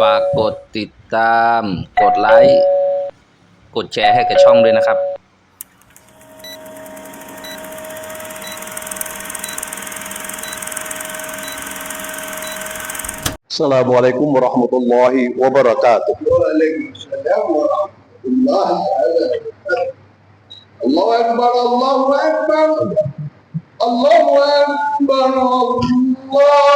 ฝากกดติดตาม กดไลค์ กดแชร์ให้กับช่องด้วยนะครับ السلام عليكم ورحمة الله وبركاته وعليكم السلام ورحمة الله تعالى وبركاته. الله أكبر الله أكبر الله أكبر الله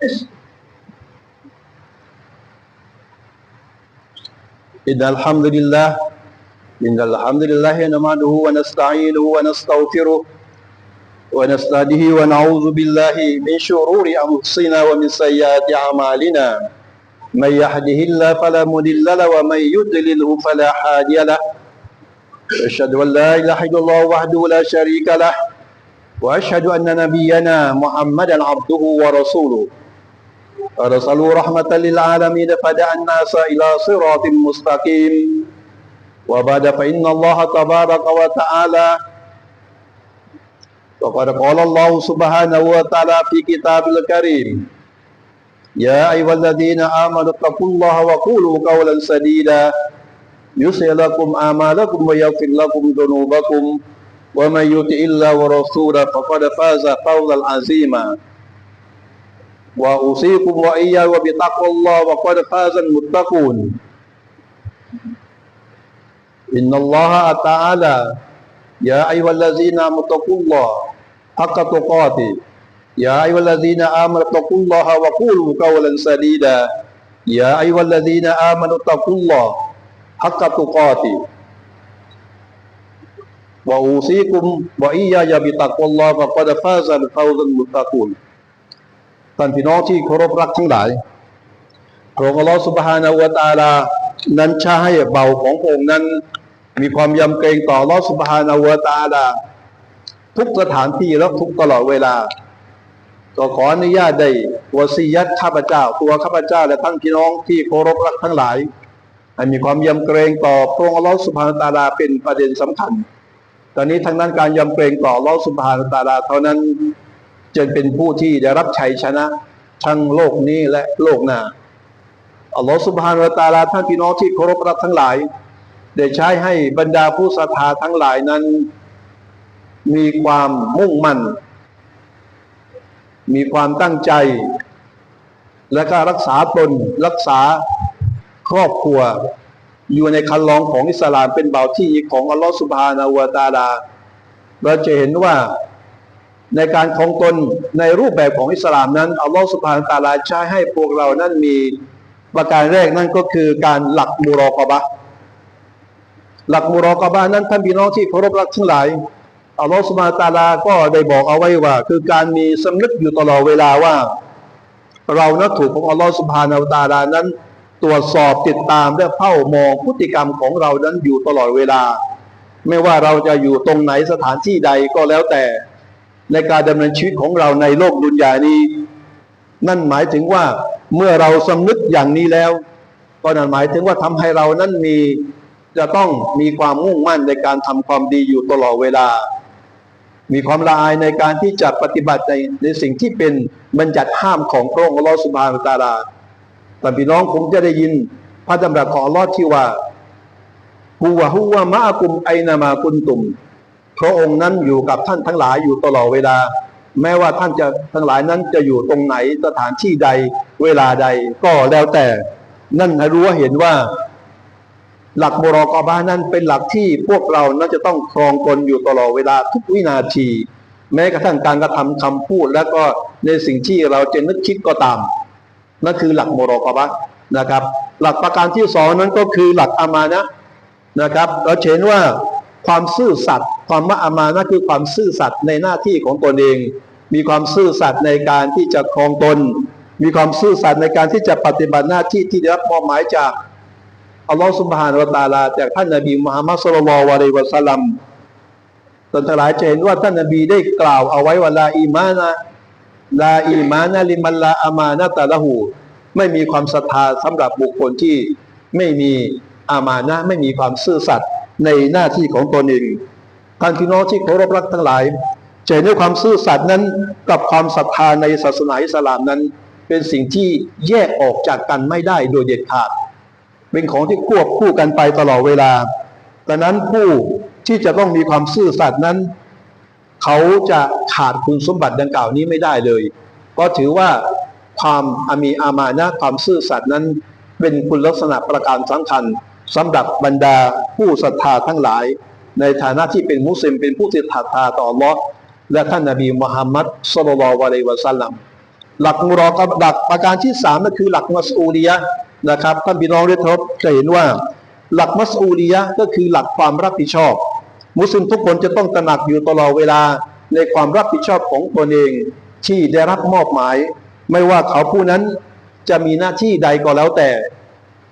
إن الحمد لله إن الحمد لله نحمده ونستعينه ونستغفره ونستهديه ونعوذ بالله من شرور أنفسنا ومن سيئات أعمالنا. من يهده الله فلا مضل له ومن يضلله فلا هادي له. أشهد أن لا إله إلا الله وحده لا شريك له. وأشهد أن نبينا محمدا عبده ورسوله. أرسلوا رحمة للعالمين فدعا الناس إلى صراط مستقيم. وبعد فإن الله تبارك وتعالى وقد قال الله سبحانه وتعالى في كتاب الكريم يا أيها الذين آمنوا اتقوا الله وقولوا قولا سديدا يصلح لكم أعمالكم ويغفر لكم ذنوبكم. ومن يطع الله ورسوله فقد فاز فوزا عظيما. وأوصيكم وإياي وبتقوى الله وقد فاز المتقون. إن الله تعالى يا أيها الذين آمنوا اتقوا الله حق تقاته. يا أيها الذين آمنوا اتقوا الله وقولوا قولا سديدا. يا أيها الذين آمنوا اتقوا الله حق تقاته. وأوصيكم وإياي بتقوى الله فقد فاز الفوز المتقون. ท่านพี่น้องที่เคารพรักทั้งหลายพระองค์อัลลอฮฺสุบฮานะฮูวะตาลานั้นช้ให้เบาของพระองค์นั้น มีความยำเกรงต่อลอสุบฮานะฮูวะตาลา ทุกสถานที่และทุกตลอดเวลา ก็ขออนุญาตได้วสียัตข้าพเจ้า ตัวข้าพเจ้าและทั้งพี่น้องที่เคารพรักทั้งหลายให้มีความยำเกรงต่อพระองค์อัลอสุบฮานตาลาเป็นประเด็นสำคัญ ตอนนี้ทั้งนั้นการยำเกรงต่อลอสุบฮานะฮูวะตาลาเท่านั้น จึงเป็นผู้ที่ได้รับชัยชนะทั้งโลกนี้และโลกหน้าอัลลอฮฺสุบฮานวะตาลาท่านพี่น้องที่เคารพรักทั้งหลาย ได้ใช้ให้บรรดาผู้ศรัทธาทั้งหลายนั้น มีความมุ่งมั่น มีความตั้งใจ และก็รักษาตนรักษาครอบครัว อยู่ในคันลองของอิสลามเป็นเบาที่ของอัลลอฮฺสุบฮานาวะตาลา เราจะเห็นว่า ในการของตนในรูปแบบของอิสลามนั้นอัลลอฮฺสุบฮานตาลาใช้ให้พวกเรานั้นมีประการแรกนั่นก็คือการหลักมุรอกะบะหลักมุรอกะบะนั้นท่านพี่น้องที่เคารพรักทั้งหลายอัลลอฮฺสุบฮานตาลาก็ได้บอกเอาไว้ว่า คือการมีสำนึกอยู่ตลอดเวลาว่า เรานั้นถูกของอัลลอฮฺสุบฮานาอัลตาลานั้น ตรวจสอบติดตามและเฝ้ามองพฤติกรรมของเรานั้นอยู่ตลอดเวลา ไม่ว่าเราจะอยู่ตรงไหนสถานที่ใดก็แล้วแต่ ในการดำเนินชีวิตของเราในโลกดุนยานี้ นั่นหมายถึงว่าเมื่อเราสำนึกอย่างนี้แล้ว ก็นั่นหมายถึงว่าทำให้เรานั้นมีจะต้องมีความมุ่งมั่นในการทำความดีอยู่ตลอดเวลา มีความละอายในการที่จะปฏิบัติในในสิ่งที่เป็นบัญญัติห้ามของพระองค์อัลลอฮฺสุบฮานตาลาแต่พี่น้องคงจะได้ยินพระดำรัสของอัลลอฮ์ที่ว่าฮุวะฮุวะมะอะกุมไอนามากุนตุม พระองค์นั้นอยู่กับท่านทั้งหลายอยู่ตลอดเวลา แม้ว่าท่านจะทั้งหลายนั้นจะอยู่ตรงไหนสถานที่ใดเวลาใดก็แล้วแต่ นั่นให้รู้ว่าเห็นว่า หลักบรอกอบานั้นเป็นหลักที่พวกเรานั้นจะต้องครองตนอยู่ตลอดเวลาทุกวินาที แม้กระทั่งการกระทำคำพูด และก็ในสิ่งที่เราจะนึกคิดก็ตามนั่นคือหลักบรอกอบะนะครับ หลักประการที่สองนั้นก็คือหลักอามานะนะครับ เราเห็นว่า ความซื่อสัตย์ความมะอามานะคือความซื่อสัตย์ในหน้าที่ของตนเอง มีความซื่อสัตย์ในการที่จะครองตน มีความซื่อสัตย์ในการที่จะปฏิบัติหน้าที่ที่ได้รับมอบหมายจากอัลลอฮฺสุบฮานวะตาลาจากท่านนบีมุฮัมมัดสุลลัลลอฮุอะลัยวะสัลลัมท่านทั้งหลายจะเห็นว่าท่านนบีได้กล่าวเอาไว้ว่าลาอีมานะลาอีมานะลิมันลาอามานะตะละหูไม่มีความศรัทธาสำหรับบุคคลที่ไม่มีอามานะไม่มีความซื่อสัตย์ ในหน้าที่ของตนเองท่านพี่น้องที่เคารพรักทั้งหลายจะเห็นว่าความซื่อสัตย์นั้นกับความศรัทธาในศาสนาอิสลามนั้น เป็นสิ่งที่แยกออกจากกันไม่ได้โดยเด็ดขาด เป็นของที่ควบคู่กันไปตลอดเวลาดังนั้นผู้ที่จะต้องมีความซื่อสัตย์นั้น เขาจะขาดคุณสมบัติดังกล่าวนี้ไม่ได้เลย ก็ถือว่าความอามีอามานะความซื่อสัตย์นั้น เป็นคุณลักษณะประการสำคัญ สำหรับบรรดาผู้ศรัทธาทั้งหลาย ในฐานะที่เป็นมุสลิมเป็นผู้ที่ศรัทธาต่อลอและท่านนบีมุฮัมมัดสุลลัลลอฮุอะลัยวะสัลลัมหลักมุรอกะบหลักประการที่สามก็คือหลักมัสอูลียะนะครับท่านพี่น้องได้ทบจะเห็นว่า หลักมัสอูลียะก็คือหลักความรับผิดชอบ มุสลิมทุกคนจะต้องตระหนักอยู่ตลอดเวลาในความรับผิดชอบของตนเองที่ได้รับมอบหมาย ไม่ว่าเขาผู้นั้นจะมีหน้าที่ใดก็แล้วแต่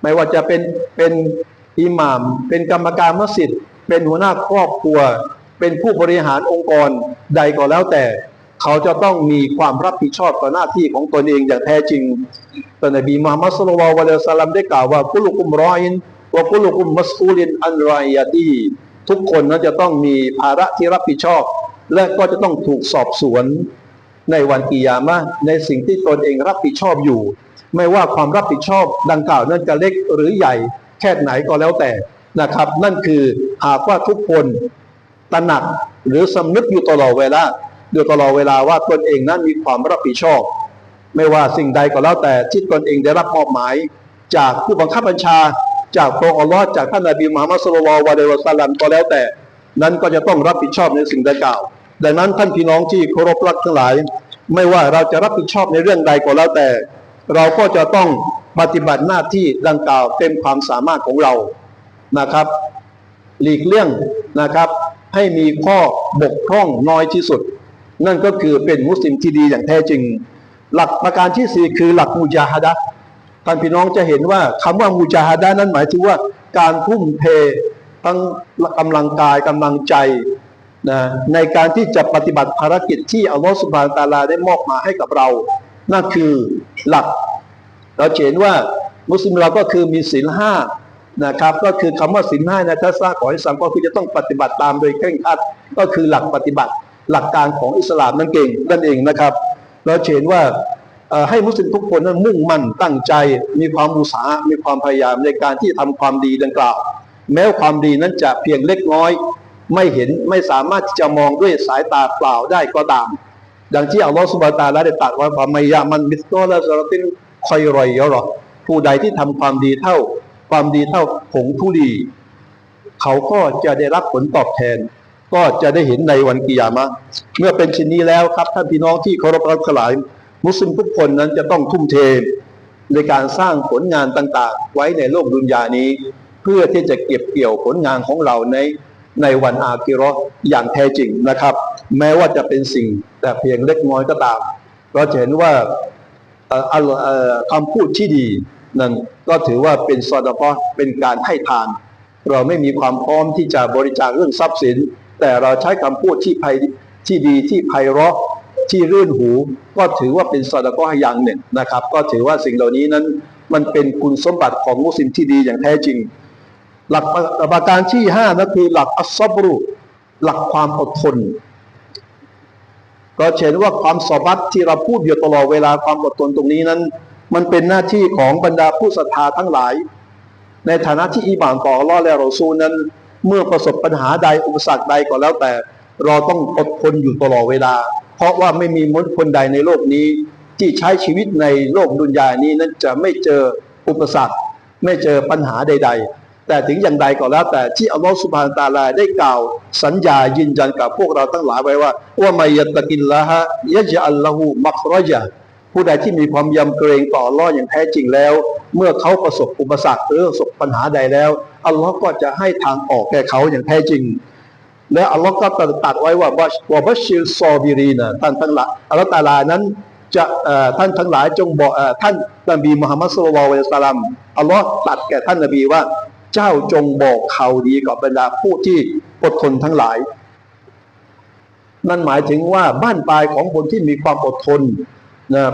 ไม่ว่าจะเป็นเป็นอิหม่าม เป็นกรรมการมัสยิดเป็นหัวหน้าครอบครัว เป็นผู้บริหารองค์กรใดก็แล้วแต่ เขาจะต้องมีความรับผิดชอบต่อหน้าที่ของตนเองอย่างแท้จริงท่านนบีมุฮัมมัดสุลลัลลอฮุอะลัยฮิวะสัลลัมได้กล่าวว่ากุลุกุมรออินวะกุลุกุมมัสูลินอันรยยะตีทุกคนนั้นจะต้องมีภาระที่รับผิดชอบ และก็จะต้องถูกสอบสวนในวันกิยามะในสิ่งที่ตนเองรับผิดชอบอยู่ ไม่ว่าความรับผิดชอบดังกล่าวนั้นจะเล็กหรือใหญ่แค่ไหนก็แล้วแต่นะครับ นั่นคือหากว่าทุกคนตระหนักหรือสำนึกอยู่ตลอดเวลาอยู่ตลอดเวลาว่าตนเองนั้นมีความรับผิดชอบ ไม่ว่าสิ่งใดก็แล้วแต่ที่ตนเองได้รับมอบหมาย จากผู้บังคับบัญชา จากพระองค์อัลลอฮ์จากท่านนบีมุฮัมมัดสุลลัลลอฮุอะลัยฮิวะสัลลัมก็แล้วแต่ นั้นก็จะต้องรับผิดชอบในสิ่งดังกล่าว ดังนั้นท่านพี่น้องที่เคารพรักทั้งหลาย ไม่ว่าเราจะรับผิดชอบในเรื่องใดก็แล้วแต่ เราก็จะต้องปฏิบัติหน้าที่ดังกล่าวเต็มความสามารถของเรานะครับ หลีกเลี่ยงนะครับ ให้มีข้อบกพร่องน้อยที่สุด นั่นก็คือเป็นมุสลิมที่ดีอย่างแท้จริง หลักประการที่สี่คือหลักมุจาฮะดะท่านพี่น้องจะเห็นว่าคำว่ามุจาฮะดะนั้นหมายถึงว่าการทุ่มเททั้งกำลังกายกำลังใจนะในการที่จะปฏิบัติภารกิจที่อัลลอฮฺสุบานตาลาได้มอบมาให้กับเรา นั่นคือหลัก เราเห็นว่ามุสลิมเราก็คือมีศีลห้านะครับ ก็คือคำว่าศีลห้าในทัศนะของอิสลามก็คือจะต้องปฏิบัติตามโดยเคร่งครัดก็คือหลักปฏิบัติหลักการของอิสลามนั่นเองนั่นเองนะครับ เราเห็นว่าให้มุสลิมทุกคนนั้นมุ่งมั่นตั้งใจ มีความอุตสาหมีความพยายามในการที่ทำความดีดังกล่าว แม้ความดีนั้นจะเพียงเล็กน้อย ไม่เห็นไม่สามารถจะมองด้วยสายตาเปล่าได้ก็ตาม ดังที่อัลลอฮฺสุบานะตาลาได้ตรัสว่าไมยามันมิสโตละซาตินคอยรอยยะรอผู้ใดที่ทำความดีเท่า ความดีเท่าผงทุลีเขาก็จะได้รับผลตอบแทน ก็จะได้เห็นในวันกิยามะห์เมื่อเป็นเช่นนี้แล้วครับท่านพี่น้องที่เคารพรักทั้งหลาย มุสลิมทุกคนนั้นจะต้องทุ่มเทในการสร้างผลงานต่างๆ ไว้ในโลกดุนยานี้ เพื่อที่จะเก็บเกี่ยวผลงานของเราใน ในวันอาคิราะห์อย่างแท้จริงนะครับ แม้ว่าจะเป็นสิ่งแต่เพียงเล็กน้อยก็ตาม เราจะเห็นว่าคำพูดที่ดีนั่นก็ถือว่าเป็นซอดาะห์เป็นการให้ทาน เราไม่มีความพร้อมที่จะบริจาคเรื่องทรัพย์สิน แต่เราใช้คำพูดที่ไพที่ดีที่ไพเราะที่รื่นหู ก็ถือว่าเป็นสอดก็อย่างหนึ่งนะครับ ก็ถือว่าสิ่งเหล่านี้นั้นมันเป็นคุณสมบัติของมุสลิมที่ดีอย่างแท้จริง หลักประการที่ห้านั่นคือหลักอัสซับรุหลักความอดทน ก็เห็นว่าความสอบัตที่เราพูดอยู่ตลอดเวลาความอดทนตรงนี้นั้น มันเป็นหน้าที่ของบรรดาผู้ศรัทธาทั้งหลาย ในฐานะที่อีหมานต่ออัลลอฮ์และรอซูลนั้น เมื่อประสบปัญหาใดอุปสรรคใดก็แล้วแต่ เราต้องอดทนอยู่ตลอดเวลา เพราะว่าไม่มีมนุษย์คนใดในโลกนี้ ที่ใช้ชีวิตในโลกดุนยานี้นั้นจะไม่เจออุปสรรค ไม่เจอปัญหาใด ๆ แต่ถึงอย่างใดก็แล้วแต่ที่อัลลอฮฺสุบฮานตาลาได้กล่าวสัญญายืนยันกับพวกเราทั้งหลายไว้ว่าว่ามัยตะกินละฮะยะจะอัลละหูมักรอยะผู้ใดที่มีความยำเกรงต่ออัลลอฮ์อย่างแท้จริงแล้ว เมื่อเขาประสบอุปสรรคหรือประสบปัญหาใดแล้วอัลลอฮ์ก็จะให้ทางออกแก่เขาอย่างแท้จริง และอัลลอฮ์ก็ตรัสไว้ว่าบัชวะบัชชิรซอบิรีนะท่านทั้งหลายอัลลอฮ์ตาลานั้นจะเอ่อท่านทั้งหลายจงบอกเอ่อท่านนบีมุฮัมมัดสุลลัลลอฮุอะลัยฮิวะสัลลัมอัลลอฮ์ตรัสแก่ท่านนบีว่า เจ้าจงบอกข่าวดีกับบรรดาผู้ที่อดทนทั้งหลาย นั่นหมายถึงว่าบ้านปลายของคนที่มีความอดทนนะ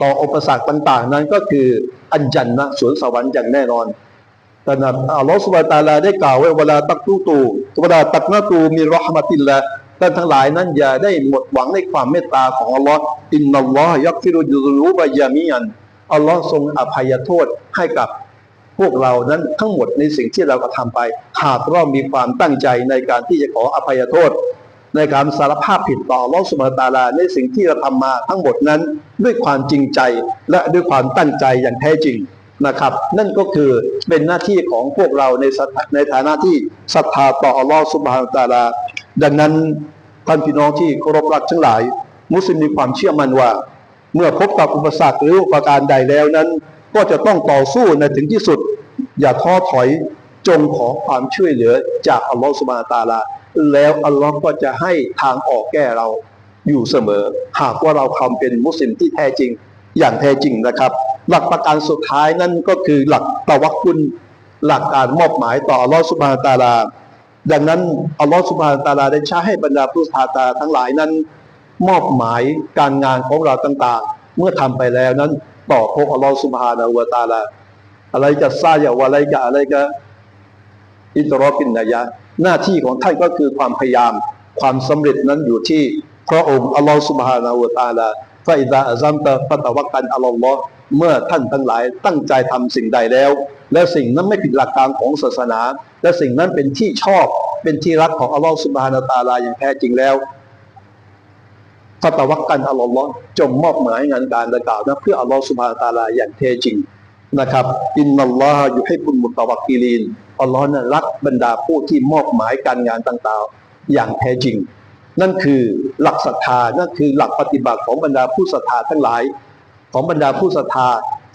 ต่ออุปสรรคต่างๆ นั้นก็คืออันจันนะสวนสวรรค์อย่างแน่นอนแต่นะอัลลอฮฺสุบฮานะฮูวะตาลาได้กล่าวไว้เวลาตักตูตูเวลาตักนาตูมีรอฮ์มะติลละท่านทั้งหลายนั้นอย่าได้หมดหวังในความเมตตาของอัลลอฮ์อินนัลลอฮ์ยักฟิรุจุรูบะยามีอันอัลลอฮ์ทรงอภัยโทษให้กับ วกเรานั้นทั้งหมดในสิ่งที่เรากระทำไป หากเรามีความตั้งใจในการที่จะขออภัยโทษ ในการสารภาพผิดต่อลอสุบฮาตาลาในสิ่งที่เราทำมาทั้งหมดนั้นด้วยความจริงใจและด้วยความตั้งใจอย่างแท้จริงนะครับนั่นก็คือเป็นหน้าที่ของพวกเราในสถาในฐานะที่ศรัทธาต่ออัลลอฮ์สุบฮานตาลา ดังนั้นท่านพี่น้องที่เคารพรักทั้งหลาย มุสลิมมีความเชื่อมั่นว่า เมื่อพบกับอุปสรรคหรืออุปการใดแล้วนั้น ก็จะต้องต่อสู้ในถึงที่สุด อย่าท้อถอยจงขอความช่วยเหลือจากอัลลอฮฺสุบานตาลา แล้วอัลลอฮ์ก็จะให้ทางออกแก้เราอยู่เสมอ หากว่าเราทำเป็นมุสลิมที่แท้จริงอย่างแท้จริงนะครับ หลักประการสุดท้ายนั่นก็คือหลักตะวักกุลหลักการมอบหมายต่ออัลลอฮ์สุบานตาลา ดังนั้นอัลลอฮฺสุบานตาลาได้ใช้ให้บรรดาผู้ศรัทธาทั้งหลายนั้น มอบหมายการงานของเราต่างๆ เมื่อทำไปแล้วนั้น ต่อพวกอัลลอฮฺสุบฮานะฮูตะอาลาอะไรจะซาอย่าวะอะไรกะอะไรกะอิตรอปินนายะหน้าที่ของท่านก็คือความพยายามความสำเร็จนั้นอยู่ที่พระองค์อัลลอฮฺสุบฮานะฮูตะอาลาฟาอิดาอัซัมตะฟะตะวักกันอัลลอฮ์เมื่อท่านทั้งหลายตั้งใจทำสิ่งใดแล้ว และสิ่งนั้นไม่ผิดหลักการของศาสนา และสิ่งนั้นเป็นที่ชอบเป็นที่รักของอัลลอฮฺสุบฮานะฮูตะอาลาอย่างแท้จริงแล้ว ฟาตะวักกันอัลลอฮ์จงมอบหมายงานการดังกล่าวนะเพื่ออัลลอฮ์สุบฮานตาลาอย่างแท้จริงนะครับอินนัลลอฮะยุให้บุญมุตตะวักกิลีนอัลลอฮ์นั้นรักบรรดาผู้ที่มอบหมายการงานต่างๆ อย่างแท้จริง นั่นคือหลักศรัทธานั่นคือหลักปฏิบัติของบรรดาผู้ศรัทธาทั้งหลาย ของบรรดาผู้ศรัทธา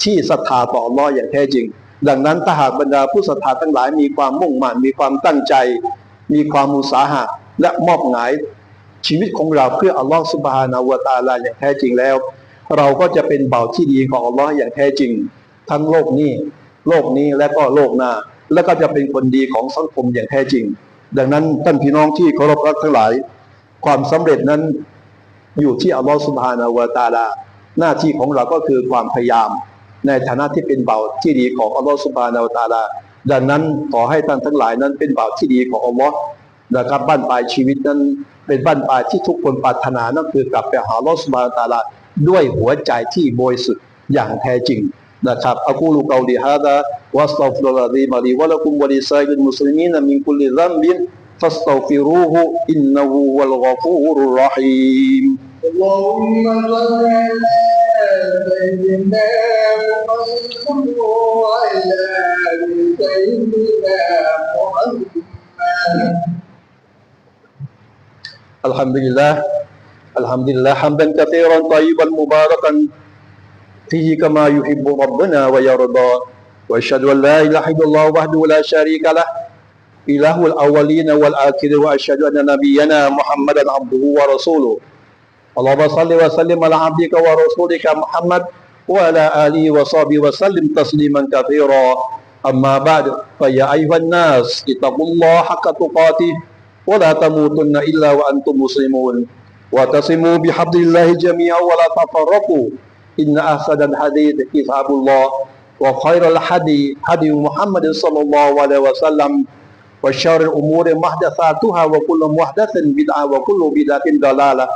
ที่ศรัทธาต่ออัลลอฮ์อย่างแท้จริง ดังนั้นถ้าหากบรรดาผู้ศรัทธาทั้งหลายมีความมุ่งมั่นมีความตั้งใจ มีความมุสาหะและมอบหมาย ชีวิตของเราเพื่ออัลลอฮ์สุบฮานาอูวตาลาอย่างแท้จริงแล้ว เราก็จะเป็นเบาที่ดีของอัลลอฮ์อย่างแท้จริง ทั้งโลกนี้ โลกนี้และก็โลกหน้า และก็จะเป็นคนดีของสังคมอย่างแท้จริง ดังนั้นท่านพี่น้องที่เคารพรักทั้งหลาย ความสำเร็จนั้นอยู่ที่อัลลอฮ์สุบฮานาอูวตาลา หน้าที่ของเราก็คือความพยายาม ในฐานะที่เป็นเบาที่ดีของอัลลอฮ์สุบฮานาอูวตาลาดังนั้นขอให้ท่านทั้งหลายนั้นเป็นเบาที่ดีของอัลลอฮ์ นะครับบ้านปลายชีวิตนั้นเป็นบ้านปลายที่ทุกคนปรารถนานั่นคือกลับไปหาอัลลอฮฺสุบฮานะฮูวะตะอาลาด้วยหัวใจที่บริสุทธิ์อย่างแท้จริงนะครับอักูลูกาลีฮาดะวัสตัฆฟิรุลลอฮฺลีมาลีวะละกุมวะลิซาอิลมุสลิมีนมินกุลิซัมบินฟัสตัฆฟิรูฮุอินนะฮูวัลฆอฟูรุรเราะฮีม اللهم صل على سيدنا محمد وعلى آل سيدنا محمد الحمد لله الحمد لله حمدا كثيرا طيبا مباركا فيه كما يحب ربنا ويرضى واشهد ان لا اله الا الله وحده لا شريك له اله الاولين والاخرين واشهد ان نبينا محمدا عبده ورسوله اللهم صل وسلم على عبدك ورسولك محمد وعلى اله وصحبه وسلم تسليما كثيرا اما بعد فيا ايها الناس اتقوا الله حق تقاته ولا تموتن إلا وأنتم مسلمون. واعتصموا بحبل الله جميعا ولا تفرقوا. إن أحسن الحديث كتاب الله وخير الحدي هدي محمد صلى الله عليه وسلم. وشر الأمور محدثاتها وكل محدث بدعة وكل بدعة ضلالة.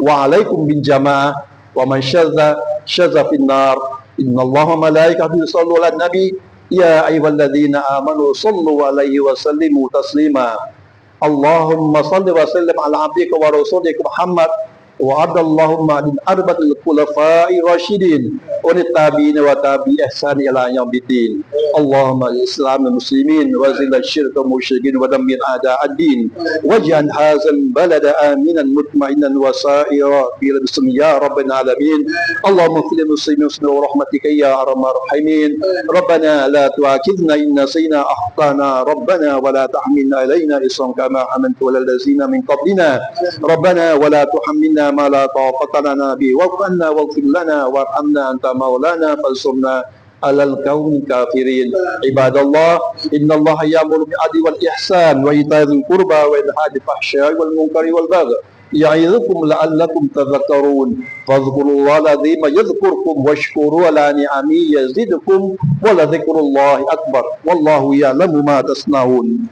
وعليكم بالجماعة ومن شذ شذ في النار. إن الله وملائكته يصلوا على النبي. يا أيها الذين آمنوا صلوا عليه وسلموا تسليما. اللهم صل وسلم على عبدك ورسولك محمد وعبد اللهم عن أربعة الخلفاء الراشدين والتابعين وتابعي إحسان إلى يوم الدين. اللهم الإسلام المسلمين وزل الشرك والمشركين ودمر أعداء الدين. واجعل هذا البلد آمنا مطمئنا وسائر المسلمين يا رب العالمين. اللهم اغفر للمسلمين ورحمتك يا أرحم الراحمين. ربنا لا تؤاخذنا إن نسينا أخطأنا ربنا ولا تحملنا علينا إصرا كما حملت على الذين من قبلنا. ربنا ولا تحملنا ما لا طاقة لنا به. واعف عنا واغفر لنا وارحمنا أنت مولانا فانصرنا على القوم الكافرين. عباد الله إن الله يأمر بالعدل والإحسان وإيتاء ذي القربى عن الفحشاء والمنكر والبغي يعظكم لعلكم تذكرون. فاذكروا الله العظيم يذكركم واشكروا على نعمه يزدكم ولذكر الله أكبر. والله يعلم ما تصنعون.